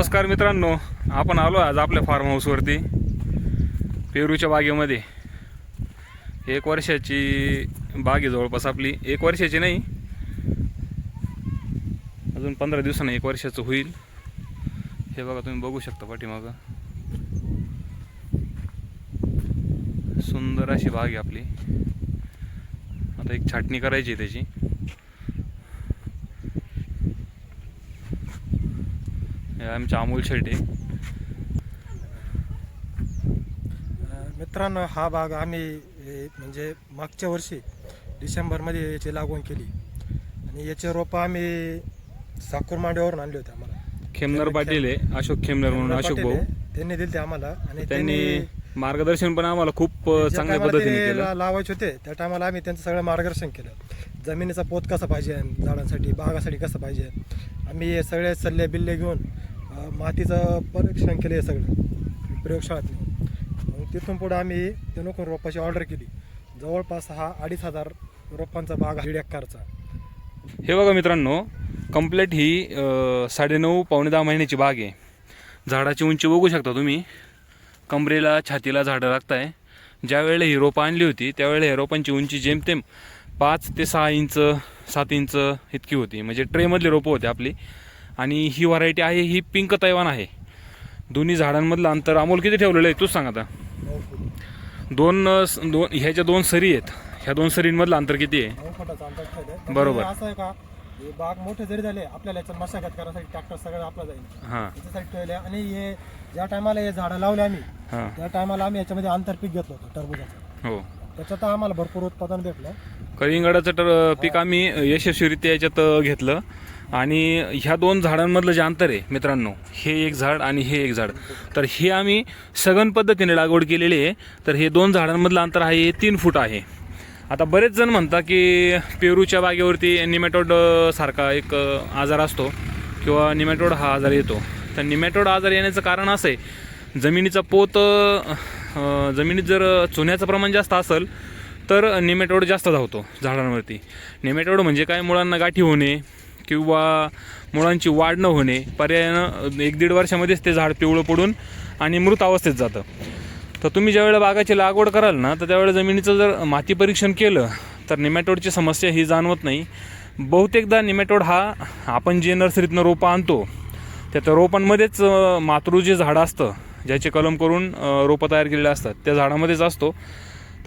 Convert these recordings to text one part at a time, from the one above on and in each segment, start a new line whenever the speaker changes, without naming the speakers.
नमस्कार मित्रांनो आपण आलो आज आपल्या फार्म हाऊसवरती पेरूच्या बागेमध्ये. एक वर्षाची बाग आहे जवळपास आपली. एक वर्षाची नाही अजून पंधरा दिवसांनी एक वर्षाचं होईल. हे बघा तुम्ही बघू शकता पाठीमागं. सुंदर अशी बाग आहे आपली. आता एक छाटणी करायची आहे त्याची. हे आमच्या अमोल शेटे
मित्रांनो हा भाग आम्ही म्हणजे मागच्या वर्षी डिसेंबरमध्ये याची लागवड केली. आणि याचे रोपं आम्ही साकूर मांड्यावरून आणले होते आम्हाला.
खेमनर पाटील आहे अशोक खेमनर म्हणून अशोक भाऊ.
त्यांनी दिले ते आम्हाला. आणि
त्यांनी मार्गदर्शन पण आम्हाला खूप चांगल्या पद्धतीने
लावायचे होते त्या टायमाला आम्ही त्यांचं सगळं मार्गदर्शन केलं. जमिनीचा पोत कसा पाहिजे झाडांसाठी बागासाठी कसं पाहिजे आम्ही हे सगळे सल्ले बिल्ले घेऊन मातीचं परीक्षण केलं हे सगळं प्रयोगशाळेतलं मग तिथून पुढे आम्ही ते नको रोपाची ऑर्डर केली. जवळपास हा अडीच हजार रोपांचा बाग दीड एकरचा.
हे बघा मित्रांनो कंप्लीट ही साडेनऊ पावणे दहा महिन्याची बाग आहे. झाडाची उंची बघू शकता तुम्ही. कमरेला छातीला झाडं लागताय. ज्या ही रोपं आणली होती त्यावेळेला या रोपांची उंची जेमतेम पाच ते सहा इंच सात इंच इतकी होती. म्हणजे ट्रेमधली रोपं होती आपली. आणि ही व्हरायटी आहे ही पिंक तैवान आहे. दोन्ही झाडांमधलं अंतर अमोल किती ठेवलेलं आहे तूच सांग आता. दोन दोन ह्याच्या दोन सरी आहेत. ह्या दोन सरींमधलं अंतर किती आहे? बरोबर.
असं आहे का बाग मोठे जरी झाले आपल्याला याच्यात मशागत करायसाठी ट्रॅक्टर सगळं आपला जाईल.
हां.
याच्यासाठी ठेवले आणि हे ज्या टायमाला हे झाडं लावले आम्ही त्या टायमाला आम्ही याच्यामध्ये आंतरपीक घेतलं होतं टरबुजाचं.
हो.
त्याच्यात आम्हाला भरपूर उत्पादन भेटलं.
कलिंगडाचं तर पीक आम्ही यशस्वीरित्या याच्यात घेतलं. आणि ह्या दोन झाडांमधलं जे अंतर आहे मित्रांनो हे एक झाड आणि हे एक झाड. तर हे आम्ही सघन पद्धतीने लागवड केलेली आहे. तर हे दोन झाडांमधलं अंतर आहे हे तीन फूट आहे. आता बरेच जण म्हणतात की पेरूच्या बागेवरती निमॅटोड सारखा एक आजार असतो किंवा निमॅटोड हा आजार येतो. तर निमॅटोड आजार येण्याचं कारण असं आहे जमिनीचा पोत जमिनीत जर चुन्याचं प्रमाण जास्त असेल तर निमेटोड जास्त धावतो झाडांवरती. निमेटोड म्हणजे काय? मुळांना गाठी होणे किंवा मुळांची वाढ न होणे पर्यायानं एक दीड वर्षामध्येच ते झाड पिवळं पडून आणि मृत अवस्थेत जातं. तर तुम्ही ज्यावेळेला बागाची लागवड कराल ना तर त्यावेळेला जमिनीचं जर माती परीक्षण केलं तर निमॅटोडची समस्या ही जाणवत नाही. बहुतेकदा निमॅटोड हा आपण जे नर्सरीतनं रोपं आणतो त्या त्या रोपांमध्येच मातृ जे झाडं असतं ज्याचे कलम करून रोपं तयार केलेले असतात त्या झाडामध्येच असतो.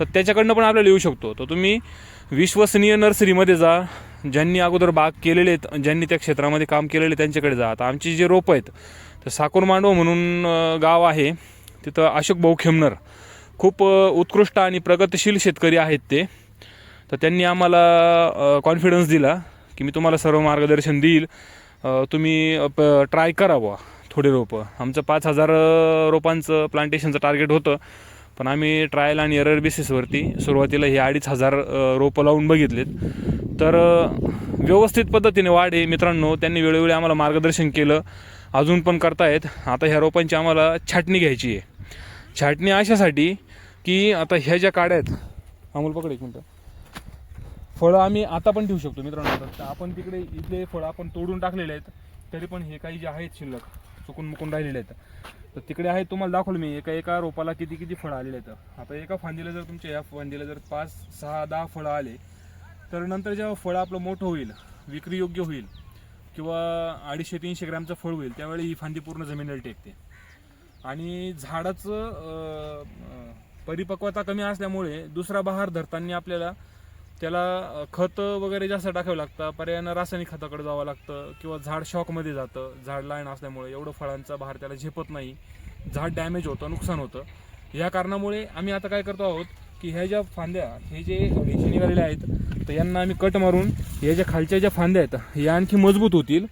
तर त्याच्याकडनं पण आपल्याला येऊ शकतो. तर तुम्ही विश्वसनीय नर्सरीमध्ये जा ज्यांनी अगोदर बाग केलेले आहेत ज्यांनी त्या क्षेत्रामध्ये काम केलेले त्यांच्याकडे जा. आता आमची जे रोपं आहेत तर साकूर मांडव म्हणून गाव आहे तिथं अशोक भाऊ खेमनर. खूप उत्कृष्ट आणि प्रगतशील शेतकरी आहेत ते. तर त्यांनी आम्हाला कॉन्फिडन्स दिला की मी तुम्हाला सर्व मार्गदर्शन देईल. तुम्ही प ट्राय करावं थोडे रोपं. आमचं पाच हजार रोपांचं प्लांटेशनचं टार्गेट होतं. पण आम्ही ट्रायल आणि एरर बेसिसवरती सुरुवातीला हे अडीच हजार रोपं लावून बघितलेत. तर व्यवस्थित पद्धतीने वाढ आहे मित्रांनो. त्यांनी वेळोवेळी आम्हाला मार्गदर्शन केलं. अजून पण करतायत. आता ह्या रोपांची आम्हाला छाटणी घ्यायची आहे. छाटणी अशासाठी की आता ह्या ज्या काड्या आहेत अमोल पकड एक मिनटं. फळं आम्ही आता पण ठेवू शकतो मित्रांनो. तर आपण तिकडे इथले फळं आपण तोडून टाकलेले आहेत. तरी पण हे काही जे आहेत शिल्लक चुकून मुकून राहिलेले आहेत. तर तिकडे आहे तुम्हाला दाखवलं मी. एका एका रोपाला किती किती फळं आलेले आहेत. आता एका फांदीला जर तुमच्या या फांदीला जर पाच सहा दहा फळं आले तर नंतर जेव्हा फळं आपलं मोठं होईल विक्री योग्य होईल किंवा अडीचशे तीनशे ग्रॅमचं फळ होईल त्यावेळी ही फांदी पूर्ण जमिनीला टेकते. आणि झाडाचं परिपक्वता कमी असल्यामुळे दुसरा बहार धरताना आपल्याला त्याला खत खतं वगैरे जास्त टाकावं लागतं. पर्यायानं रासायनिक खताकडे जावं लागतं किंवा झाड शॉकमध्ये जातं. झाड लाईन असल्यामुळे एवढं फळांचा भार त्याला झेपत नाही. झाड डॅमेज होतं नुकसान होतं. या कारणामुळे आम्ही आता काय करतो आहोत की ह्या ज्या फांद्या हे जे रेषे निघालेल्या आहेत तर यांना आम्ही कट मारून या ज्या खालच्या ज्या फांद्या आहेत या आणखी मजबूत होतील.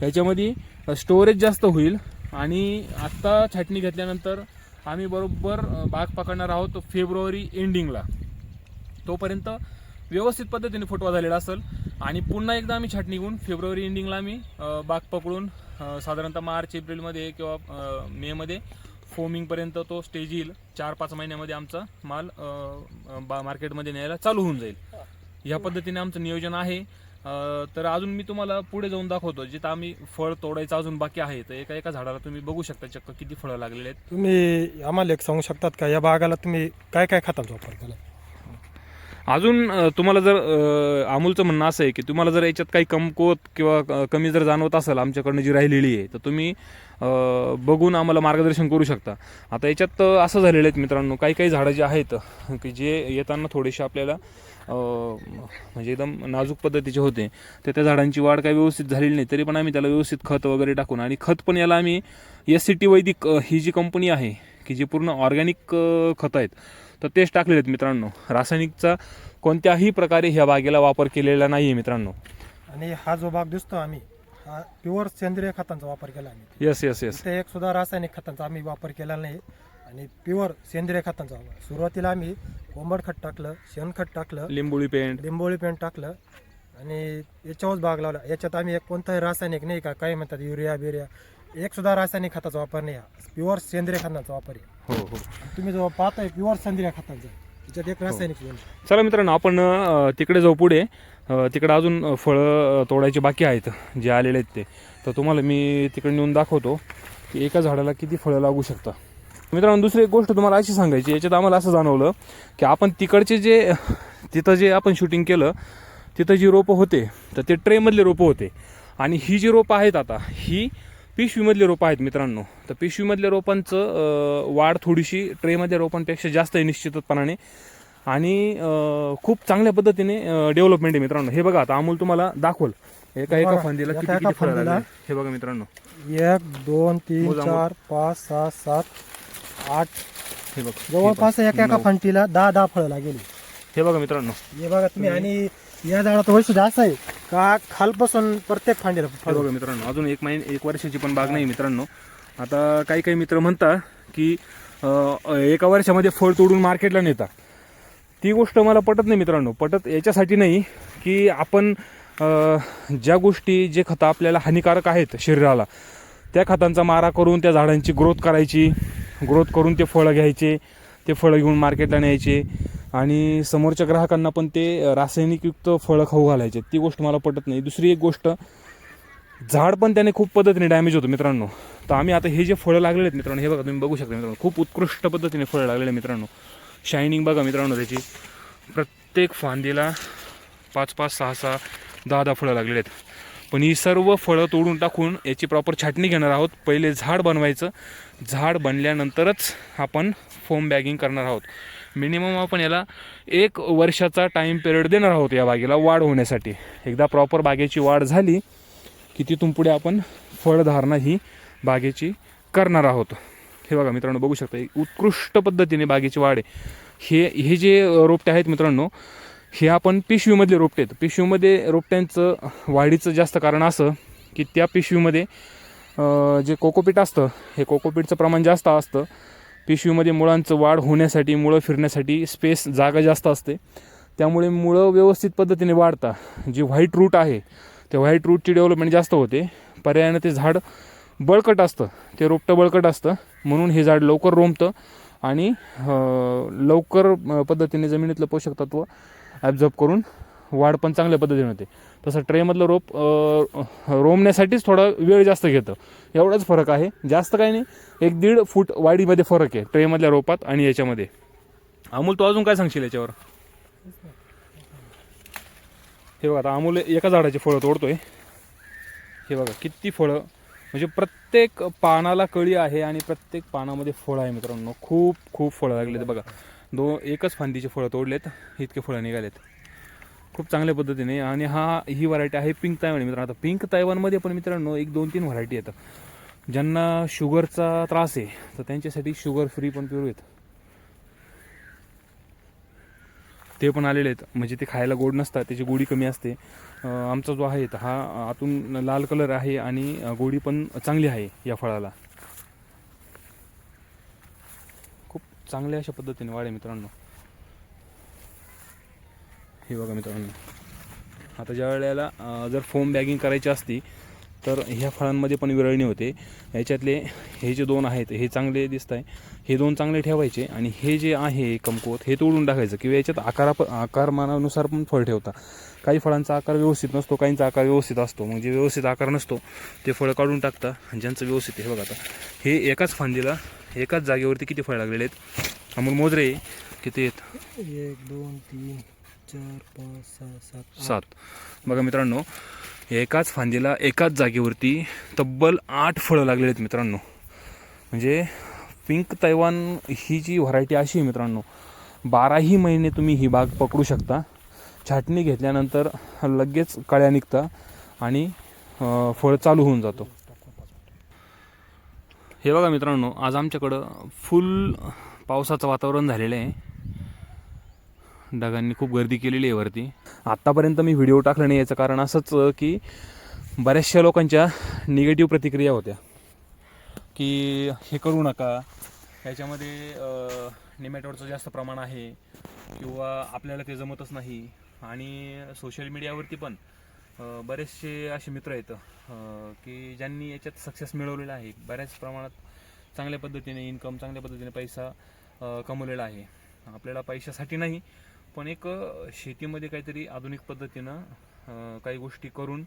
ह्याच्यामध्ये स्टोरेज जास्त होईल. आणि आत्ता छाटणी घेतल्यानंतर आम्ही बरोबर बाग पकडणार आहोत फेब्रुवारी एंडिंगला तोपर्यंत व्यवस्थित पद्धतीने फुटवा झालेला असेल. आणि पुन्हा एकदा आम्ही छाटणी घेऊन फेब्रुवारी एंडिंगला आम्ही बाग पकडून साधारणतः मार्च एप्रिलमध्ये किंवा मेमध्ये फोमिंगपर्यंत तो स्टेज येईल. चार पाच महिन्यामध्ये आमचा माल बा मार्केटमध्ये न्यायला चालू होऊन जाईल. या पद्धतीने आमचं नियोजन आहे. तर अजून मी तुम्हाला पुढे जाऊन दाखवतो जिथं आम्ही फळ तोडायचं अजून बाकी आहे. तर एका एका झाडाला तुम्ही बघू शकता चक्क किती फळं लागलेले आहेत.
तुम्ही आम्हाला एक सांगू शकतात का? या बागाला तुम्ही काय काय खातात वापर केला
अजून तुम्हाला जर अमूलचं म्हणणं असं आहे की तुम्हाला जर याच्यात काही कमकुवत किंवा कमी जर जाणवत असेल आमच्याकडनं जी राहिलेली आहे तर तुम्ही बघून आम्हाला मार्गदर्शन करू शकता. आता याच्यात असं झालेलं आहेत मित्रांनो काही काही झाडं जी आहेत की जे येताना थोडेसे आपल्याला म्हणजे एकदम नाजूक पद्धतीचे होते तर त्या झाडांची वाढ काही व्यवस्थित झालेली नाही तरी पण आम्ही त्याला व्यवस्थित खत वगैरे टाकून आणि खत पण याला आम्ही एस सी टी वैदिक ही जी कंपनी आहे की जी पूर्ण ऑर्गॅनिक खतं आहेत तर तेच टाकलेले आहेत मित्रांनो. रासायनिकचा कोणत्याही प्रकारे ह्या बागेला वापर केलेला नाही आहे मित्रांनो.
आणि हा जो बाग दिसतो आम्ही हा प्युअर सेंद्रिय खतांचा वापर केला आम्ही.
येस येस येस
इथे एक सुद्धा रासायनिक खतांचा आम्ही वापर केला नाही. आणि प्युअर सेंद्रिय खतांचा वापर सुरुवातीला आम्ही कोंबड खत टाकलं शेणखत टाकलं
लिंबोळी पेंट.
लिंबोळी पेंट टाकलं. आणि याच्यावरच बाग लावला. याच्यात आम्ही एक कोणताही रासायनिक नाही का काय म्हणतात युरिया बिरिया एक सुद्धा रासायनिक खताचा वापर नाही प्युअर सेंद्रिय खतांचा वापर आहे.
हो हो.
तुम्ही जो पाहताय प्युअर सेंद्रिय खतांचा त्याच्यात एक रासायनिक सुद्धा नाही.
चला मित्रांनो आपण अ, तिकडे जाऊ पुढे. अ, तिकडे अजून अ, फळं अ, तोडायचे बाकी आहेत जे आलेले आहेत ते. तर तुम्हाला मी तिकडे नेऊन दाखवतो की एका झाडाला किती फळं लागू शकतात. मित्रांनो दुसरी एक गोष्ट तुम्हाला अशी सांगायची याच्यात आम्हाला असं जाणवलं की आपण तिकडचे जे तिथं जे आपण शूटिंग केलं तिथं जी रोपं होते तर ते ट्रेमधले रोपं होते. आणि ही जी रोपं आहेत आता ही पिशवीमधले रोपं आहेत मित्रांनो. तर पिशवीमधल्या रोपांचं वाढ थोडीशी ट्रेमधल्या रोपांपेक्षा जास्त आहे निश्चितपणाने. आणि खूप चांगल्या पद्धतीने डेव्हलपमेंट आहे मित्रांनो. हे बघा आता अमोल तुम्हाला दाखवल. एका एका फांदीला
एका
किती किती फळं हे बघा मित्रांनो.
एक दोन तीन
मोजा, मोजा.
चार पाच सहा सात आठ.
हे बघा
जवळपास एका एका
नऊ.
फांटीला दहा दहा फळं लागेली.
हे बघा मित्रांनो.
हे बघा तुम्ही आणि या झाडाचं वैशिष्ट्य असं आहे का खालपासून प्रत्येक फांडीला
हे
फळ
बघा मित्रांनो अजून एक महिने एक वर्षाची पण बाग नाही मित्रांनो. आता काही काही मित्र म्हणतात की एका वर्षामध्ये फळ तोडून मार्केटला नेता ती गोष्ट मला पटत नाही मित्रांनो. पटत याच्यासाठी नाही की आपण ज्या गोष्टी जे खतं आपल्याला हानिकारक आहेत शरीराला त्या खतांचा मारा करून त्या झाडांची ग्रोथ करायची ग्रोथ करून ते फळं घ्यायचे ते फळं घेऊन मार्केटला न्यायचे. आणि समोरच्या ग्राहकांना पण ते रासायनिकयुक्त फळं खाऊ घालायचे. ती गोष्ट मला पटत नाही. दुसरी एक गोष्ट झाड पण त्याने खूप पद्धतीने डॅमेज होतं मित्रांनो. तर आम्ही आता हे जे फळं लागलेले आहेत मित्रांनो हे बघा तुम्ही बघू शकता मित्रांनो. खूप उत्कृष्ट पद्धतीने फळं लागलेले आहेत मित्रांनो. शायनिंग बघा मित्रांनो त्याची. प्रत्येक फांदीला पाच पाच सहा सहा दहा दहा फळं लागलेले आहेत. पण ही सर्व फळं तोडून टाकून याची प्रॉपर छाटणी घेणार आहोत. पहिले झाड बनवायचं. झाड बनल्यानंतरच आपण फोम बॅगिंग करणार आहोत. मिनिमम आपण याला एक वर्षाचा टाईम पिरियड देणार आहोत या बागेला वाढ होण्यासाठी. एकदा प्रॉपर बागेची वाढ झाली की तिथून पुढे आपण फळधारणा ही बागेची करणार आहोत. हे बघा मित्रांनो बघू शकता एक उत्कृष्ट पद्धतीने बागेची वाढ आहे. हे हे जे रोपटे आहेत मित्रांनो हे आपण पिशवीमधले रोपटे आहेत. पिशवीमध्ये रोपट्यांचं वाढीचं जास्त कारण असं की त्या पिशवीमध्ये जे कोकोपीट असतं हे कोकोपीटचं प्रमाण जास्त असतं. पिशवीमध्ये मुळांचं वाढ होण्यासाठी मुळं फिरण्यासाठी स्पेस जागा जास्त असते. त्यामुळे मुळं व्यवस्थित पद्धतीने वाढता. जी व्हाईट रूट आहे त्या व्हाईट रूटची डेव्हलपमेंट जास्त होते. पर्यायानं ते झाड बळकट असतं. ते रोपटं बळकट असतं. म्हणून हे झाड लवकर रोमतं आणि लवकर पद्धतीने जमिनीतलं पोषक तत्व ॲब्झॉर्ब करून वाढ पण चांगल्या पद्धतीने होते. तसं ट्रेमधलं रोप रोमण्यासाठीच थोडा वेळ जास्त घेतं. एवढाच फरक आहे. जास्त काही नाही. एक दीड फूट वाढीमध्ये फरक आहे ट्रेमधल्या रोपात आणि याच्यामध्ये. अमूल तू अजून काय सांगशील याच्यावर? हे बघा आता अमूल एका झाडाची फळं तोडतोय. हे बघा किती फळं. म्हणजे प्रत्येक पानाला कळी आहे आणि प्रत्येक पानामध्ये फळं आहे मित्रांनो. खूप खूप फळं लागलेत बघा. दो एकच फांदीचे फळं तोडलेत. इतके फळं निघालेत. खूप चांगल्या पद्धतीने. आणि हा ही व्हरायटी आहे पिंक तायवान मित्रांनो. आता पिंक तायवानमध्ये पण मित्रांनो एक दोन तीन व्हरायटी येतात ज्यांना शुगरचा त्रास आहे तर त्यांच्यासाठी शुगर फ्री पण प्युअर येतं ते पण आलेले आहेत. म्हणजे ते खायला गोड नसतात त्याची गोडी कमी असते. आमचा जो आहे हा आतून लाल कलर आहे आणि गोडी पण चांगली आहे या फळाला. खूप चांगल्या अशा पद्धतीने वाढे मित्रांनो. हे बघा मित्रांनो. आता ज्या वेळेला जर फोम बॅगिंग करायची असती तर ह्या फळांमध्ये पण विरळणी होते. याच्यातले हे जे दोन आहेत हे चांगले दिसत आहे हे दोन चांगले ठेवायचे आणि हे जे आहे कमकुवत हे तोडून टाकायचं किंवा याच्यात आकारा आकारमानानुसार पण फळ ठेवता. काही फळांचा आकार व्यवस्थित नसतो काहींचा आकार व्यवस्थित असतो. मग जे व्यवस्थित आकार नसतो ते फळं काढून टाकता. ज्यांचं व्यवस्थित हे बघा आता. हे एकाच फांदीला एकाच जागेवरती किती फळ लागलेले आहेत? अमोल मोजरे किती आहेत?
एक दोन तीन चार पाच सहा सात
सात. बघा मित्रांनो एकाच फांदीला एकाच जागेवरती तब्बल आठ फळं लागलेली आहेत मित्रांनो. म्हणजे पिंक तैवान ही जी व्हरायटी अशी आहे मित्रांनो बाराही महिने तुम्ही ही बाग पकडू शकता. छाटणी घेतल्यानंतर लगेच कळ्या निघता आणि फळ चालू होऊन जातो. हे बघा मित्रांनो आज आमच्याकडं फुल पावसाचं वातावरण झालेलं आहे. ढगांनी खूप गर्दी केलेली आहे वरती. आत्तापर्यंत मी व्हिडिओ टाकला नाही याचं कारण असंच की बऱ्याचशा लोकांच्या निगेटिव्ह प्रतिक्रिया होत्या. की हे करू नका ह्याच्यामध्ये निमॅटोडचं जास्त प्रमाण आहे किंवा आपल्याला ते जमतच नाही. आणि सोशल मीडियावरती पण बरेचसे असे मित्र आहेत की ज्यांनी याच्यात सक्सेस मिळवलेला आहे. बऱ्याच प्रमाणात चांगल्या पद्धतीने इन्कम चांगल्या पद्धतीने पैसा कमवलेला आहे. आपल्याला पैशासाठी नाही पण एक शेतीमध्ये काहीतरी आधुनिक पद्धतीनं काही गोष्टी करून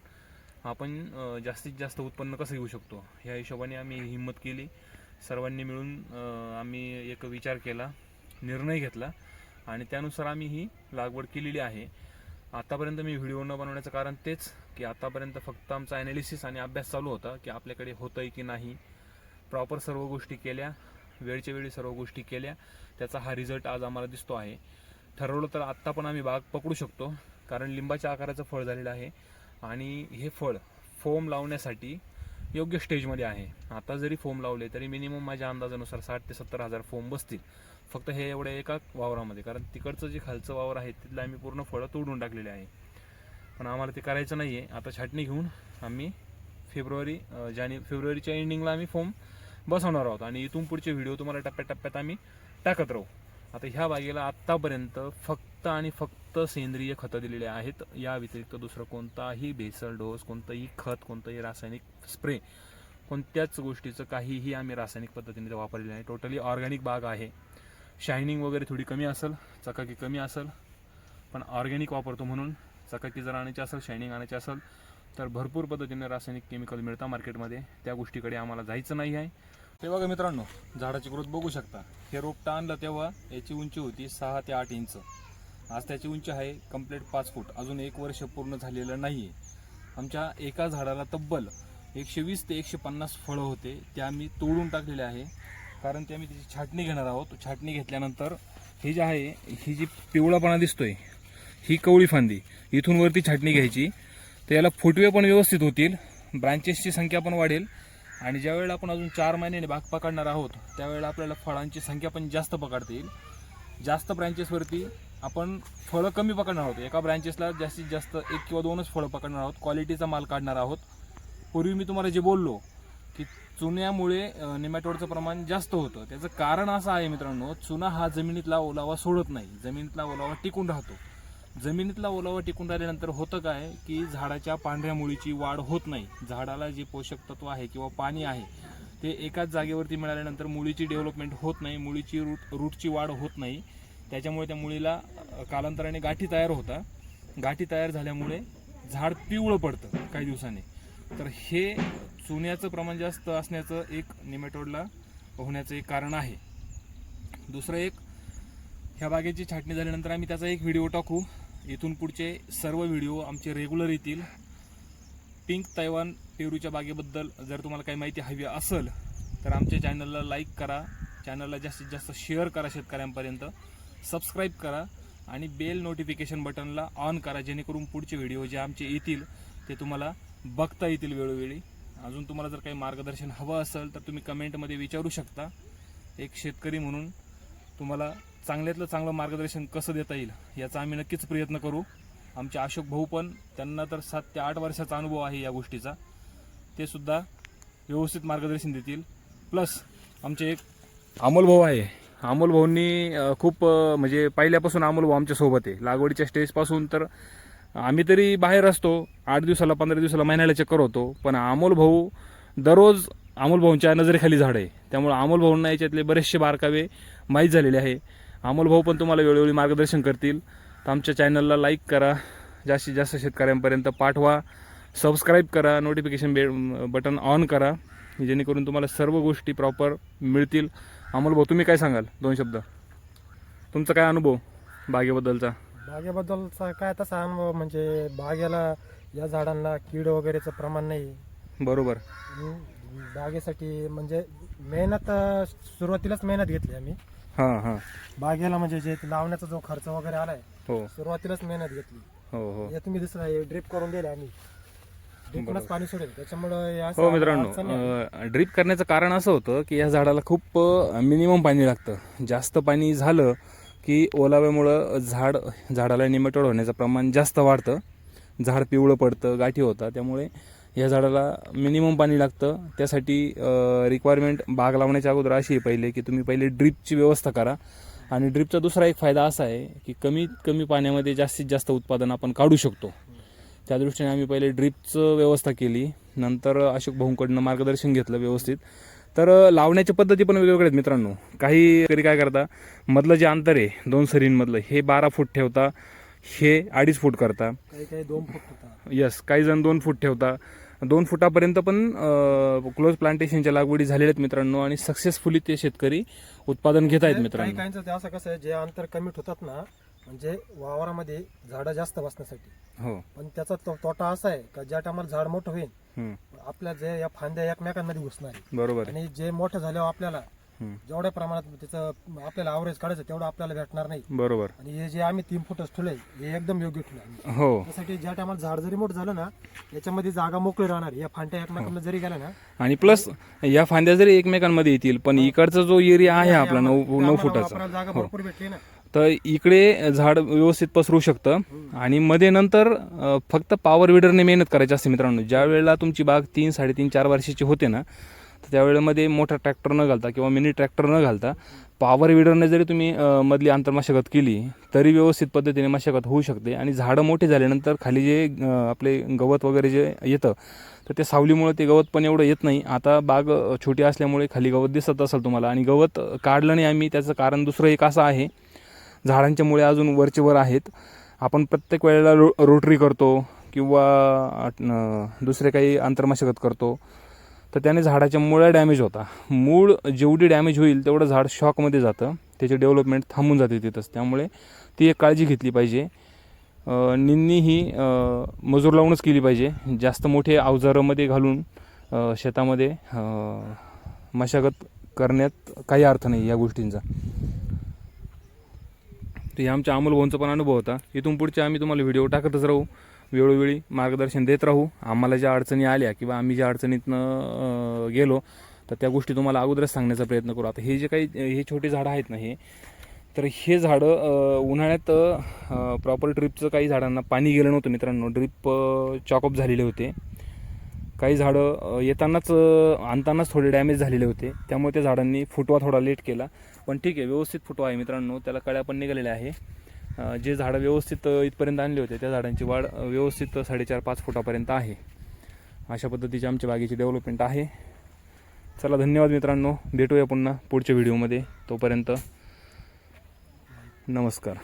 आपण जास्तीत जास्त उत्पन्न कसं घेऊ शकतो? ह्या हिशोबाने आम्ही हिंमत केली. सर्वांनी मिळून आम्ही एक विचार केला निर्णय घेतला आणि त्यानुसार आम्ही ही लागवड केलेली आहे. आतापर्यंत मी व्हिडिओ न बनवण्याचं कारण तेच की आतापर्यंत फक्त आमचा ॲनालिसिस आणि अभ्यास चालू होता की आपल्याकडे होतं आहे की नाही. प्रॉपर सर्व गोष्टी केल्या वेळच्या वेळी सर्व गोष्टी केल्या त्याचा हा रिझल्ट आज आम्हाला दिसतो आहे. ठरवलं तर आत्ता पण आम्ही बाग पकडू शकतो कारण लिंबाच्या आकाराचं फळ झालेलं आहे. आणि हे फळ फोम लावण्यासाठी योग्य स्टेजमध्ये आहे. आता जरी फोम लावले तरी मिनिमम माझ्या अंदाजानुसार साठ ते सत्तर हजार फोम बसतील. फक्त हे एवढ्या एका वावरामध्ये कारण तिकडचं जे खालचं वावर आहे तिथलं आम्ही पूर्ण फळं तोडून टाकलेले आहे. पण आम्हाला ते करायचं नाही आहे आता छाटणी घेऊन आम्ही फेब्रुवारी जाने फेब्रुवारीच्या एंडिंगला आम्ही फॉर्म बसवणार आहोत. आणि इथून पुढचे व्हिडिओ तुम्हाला टप्प्याटप्प्यात आम्ही टाकत राहू. आता ह्या बागेला आत्तापर्यंत फक्त आणि फक्त सेंद्रिय खतं दिलेले आहेत. या व्यतिरिक्त दुसरं कोणताही भेसळ डोस कोणतंही खत कोणतंही रासायनिक स्प्रे कोणत्याच गोष्टीचं काहीही आम्ही रासायनिक पद्धतीने वापरलेलं नाही. टोटली ऑर्गॅनिक बाग आहे. शायनिंग वगैरे थोडी कमी असेल चकाकी कमी असेल पण ऑर्गॅनिक वापरतो म्हणून चकाकी जर आणायची असेल शायनिंग आणायची असेल तर भरपूर पद्धतीने रासायनिक केमिकल मिळतं मार्केटमध्ये त्या गोष्टीकडे आम्हाला जायचं नाही आहे. हे बघा मित्रांनो झाडाची ग्रोथ बघू शकता. हे रोपटं आणलं तेव्हा याची उंची होती सहा ते आठ इंच. आज त्याची उंची आहे कंप्लीट पाच फूट. अजून एक वर्ष पूर्ण झालेलं नाही आहे आमच्या एका झाडाला तब्बल एकशे वीस ते एकशे पन्नास फळं होते. ते आम्ही तोडून टाकलेले आहे. कारण ते आम्ही त्याची छाटणी घेणार आहोत. छाटणी घेतल्यानंतर हे जे आहे ही जी पिवळापणा दिसतोय ही कवळी फांदी इथून वरती छाटणी घ्यायची. तर याला फुटवे पण व्यवस्थित होतील. ब्रांचेसची संख्या पण वाढेल. आणि ज्यावेळेला आपण अजून चार महिन्याने बाग पकडणार आहोत त्यावेळेला आपल्याला फळांची संख्या पण जास्त पकडता येईल. जास्त ब्रँचेसवरती आपण फळं कमी पकडणार आहोत. एका ब्रँचेसला जास्तीत जास्त एक किंवा दोनच फळं पकडणार आहोत. क्वालिटीचा माल काढणार आहोत. पूर्वी मी तुम्हाला जे बोललो की चुन्यामुळे निमॅटोडचं प्रमाण जास्त होतं. त्याचं कारण असं आहे मित्रांनो चुना हा जमिनीतला ओलावा सोडत नाही. जमिनीतला ओलावा टिकून राहतो. जमिनीतला ओलावा टिकून राहिल्यानंतर होतं काय की झाडाच्या पांढऱ्या मुळीची वाढ होत नाही. झाडाला जे पोषक तत्व आहे किंवा पाणी आहे ते एकाच जागेवरती मिळाल्यानंतर मुळीची डेव्हलपमेंट होत नाही मुळीची रूट रूटची वाढ होत नाही. त्याच्यामुळे त्या मुळीला कालांतराने गाठी तयार होता. गाठी तयार झाल्यामुळे झाड पिवळं पडतं काही दिवसांनी. तर हे चुन्याचं प्रमाण जास्त असण्याचं एक निमेटोडला होण्याचं एक कारण आहे. दुसरं एक ह्या बागेची छाटणी झाल्यानंतर आम्ही त्याचा एक व्हिडिओ टाकू. इथून पुढचे सर्व व्हिडिओ आमचे रेग्युलर येतील. पिंक तैवान पेरूच्या बागेबद्दल जर तुम्हाला काही माहिती हवी असेल तर आमच्या चॅनलला लाईक करा. चॅनलला जास्तीत जास्त शेअर करा शेतकऱ्यांपर्यंत. सबस्क्राईब करा आणि बेल नोटिफिकेशन बटनला ऑन करा जेणेकरून पुढचे व्हिडिओ जे आमचे येतील ते तुम्हाला बघता येतील वेळोवेळी. अजून तुम्हाला जर काही मार्गदर्शन हवं असेल तर तुम्ही कमेंटमध्ये विचारू शकता. एक शेतकरी म्हणून तुम्हाला चांगल्यातलं चांगलं मार्गदर्शन कसं देता येईल याचा आम्ही नक्कीच प्रयत्न करू. आमचे अशोक भाऊ पण त्यांना तर सात ते आठ वर्षाचा अनुभव आहे या गोष्टीचा. ते सुद्धा व्यवस्थित मार्गदर्शन देतील. प्लस आमचे एक अमोल भाऊ आहे. अमोल भाऊंनी खूप म्हणजे पहिल्यापासून अमोल भाऊ आमच्यासोबत आहे. लागवडीच्या स्टेजपासून तर आम्ही तरी बाहेर असतो. आठ दिवसाला पंधरा दिवसाला महिन्याला चक्कर होतो. पण अमोल भाऊ दररोज अमोल भाऊंच्या नजरेखाली झाड आहे. त्यामुळे अमोल भाऊंना याच्यातले बरेचसे बारकावे माहीत झालेले आहे. अमोल भाऊ पण तुम्हाला वेळोवेळी मार्गदर्शन करतील. तर आमच्या चॅनलला लाईक करा. जास्तीत जास्त शेतकऱ्यांपर्यंत पाठवा. सबस्क्राईब करा. नोटिफिकेशन बे बटन ऑन करा. जेणेकरून तुम्हाला सर्व गोष्टी प्रॉपर मिळतील. अमोल भाऊ तुम्ही काय सांगाल? दोन शब्द. तुमचा काय अनुभव बागेबद्दलचा?
बागेबद्दलचा काय तसा अनुभव म्हणजे बागेला या झाडांना कीड वगैरेचं प्रमाण नाही.
बरोबर.
बागेसाठी म्हणजे मेहनत सुरुवातीलाच मेहनत घेतली आम्ही.
हां हां.
बागेला म्हणजे जे लावण्याचा जो खर्च वगैरे आलाय
हो.
सुरुवातीलाच मेहनत घेतली.
हो हो.
हे तुम्ही दिसला ड्रिप करून दिले आम्ही. ड्रिपनच पाणी सोडेल. त्याच्यामुळे या
हो मित्रांनो ड्रीप करण्याचं कारण असं होतं की या झाडाला खूप मिनिमम पाणी लागतं. जास्त पाणी झालं की ओलाव्यामुळं झाड झाडाला निमटोड होण्याचं प्रमाण जास्त वाढतं. झाड पिवळं पडतं गाठी होतात. त्यामुळे या झाडाला मिनिमम पाणी लागतं. त्यासाठी रिक्वायरमेंट बाग लावण्याच्या अगोदर अशी आहे पहिले की तुम्ही पहिले ड्रीपची व्यवस्था करा. आणि ड्रीपचा दुसरा एक फायदा असा आहे की कमीत कमी पाण्यामध्ये जास्तीत जास्त उत्पादन आपण काढू शकतो. त्या दृष्टीने आम्ही पहिले ड्रीपचं व्यवस्था केली. नंतर अशोक भाऊंकडनं मार्गदर्शन घेतलं व्यवस्थित. तर लावण्याच्या पद्धती पण वेगवेगळ्या आहेत मित्रांनो. काही तरी काय करता मधलं जे अंतर आहे दोन सरींमधलं हे बारा फूट ठेवता हे अडीच फूट करता.
काही काही दोन फूट होता.
यस काही जण दोन फूट ठेवता. दोन फुटापर्यंत पण क्लोज प्लांटेशनच्या लागवडी झालेल्या आहेत मित्रांनो आणि सक्सेसफुली ते शेतकरी उत्पादन घेत आहेत मित्रांनो
काहींचं ते असं कसं आहे जे अंतर कमी ठेवतात ना म्हणजे वावरामध्ये झाडं जास्त बसण्यासाठी
हो
पण त्याचा तो- तोटा असा आहे का ज्या टायमाला झाड मोठं होईल
हम्म.
आपल्या जे या फांद्या एकमेकांमध्ये घुसणार आहे
बरोबर आहे
आणि जे मोठं झाल्यावर आपल्याला. जेवढ्या प्रमाणात त्याचं आपल्याला आवरेज काढायचं तेवढं आपल्याला भेटणार नाही.
बरोबर.
आणि हे जे आम्ही तीन फुटच ठेवले हे एकदम योग्य ठेवले
हो.
त्यासाठी ज्या टायमाला झाड जरी मोठं झालं ना याच्यामध्ये जागा मोकळी राहणार. या फांट्या एकमेकांना जरी गेल्या ना
आणि प्लस या फांद्या जरी एकमेकांमध्ये येतील पण इकडचा जो एरिया आहे आपला नऊ नऊ फुटाचा.
जागा
हो.
भरपूर भेटली ना.
तर इकडे झाड व्यवस्थित पसरू शकतं. आणि मध्ये नंतर फक्त पॉवर विडरने मेहनत करायची असते मित्रांनो. ज्या वेळेला तुमची बाग तीन साडेतीन चार वर्षाची होते ना त्यावेळेमध्ये मोठा ट्रॅक्टर न घालता किंवा मिनी ट्रॅक्टर न घालता पॉवर विडरने जरी तुम्ही मधली आंतरमशागत केली तरी व्यवस्थित पद्धतीने मशागत होऊ शकते. आणि झाडं मोठी झाल्यानंतर खाली जे आपले गवत वगैरे जे येतं तर ते सावलीमुळे ते गवत पण एवढं येत नाही. आता बाग छोटी असल्यामुळे खाली गवत दिसत असेल तुम्हाला आणि गवत काढलं नाही आम्ही त्याचं कारण दुसरं एक असं आहे झाडांच्या मुळे अजून वरचे वर आहेत. आपण प्रत्येक वेळेला रो रोटरी करतो किंवा दुसरे काही आंतरमशागत करतो. तर त्याने झाडाच्या मुळा डॅमेज होता. मूळ जेवढी डॅमेज होईल तेवढं झाड शॉकमध्ये जातं. त्याची डेव्हलपमेंट थांबून जाते तिथंच. त्यामुळे ती एक काळजी घेतली पाहिजे. निंदणी ही मजूर लावूनच केली पाहिजे. जास्त मोठे अवजारामध्ये घालून शेतामध्ये मशागत करण्यात काही अर्थ नाही या गोष्टींचा. तर हे आमच्या अमोल भाऊंचा पण अनुभव होता. इथून पुढचे आम्ही तुम्हाला व्हिडिओ टाकतच राहू. वेळोवेळी मार्गदर्शन देत राहू. आम्हाला ज्या अडचणी आल्या किंवा आम्ही ज्या अडचणीतनं गेलो तर त्या गोष्टी तुम्हाला अगोदरच सांगण्याचा प्रयत्न करू. आता हे जे काही हे छोटे झाडं आहेत ना हे तर हे झाडं उन्हाळ्यात प्रॉपर ड्रिपचं काही झाडांना पाणी गेलं नव्हतं मित्रांनो. ड्रिप चॉकअप झालेले होते. काही झाडं येतानाच आणतानाच थोडे डॅमेज झालेले होते. त्यामुळे त्या झाडांनी फुटवा थोडा लेट केला. पण ठीक आहे व्यवस्थित फुटवा आहे मित्रांनो. त्याला कळ्या पण निघालेल्या आहे. जे झाडं व्यवस्थित इथपर्यंत आणले होते त्या झाडांची वाढ व्यवस्थित साडेचार पाच फुटापर्यंत आहे. अशा पद्धतीची आमच्या बागेची डेव्हलपमेंट आहे. चला धन्यवाद मित्रांनो. भेटूया पुन्हा पुढच्या व्हिडिओमध्ये तोपर्यंत नमस्कार.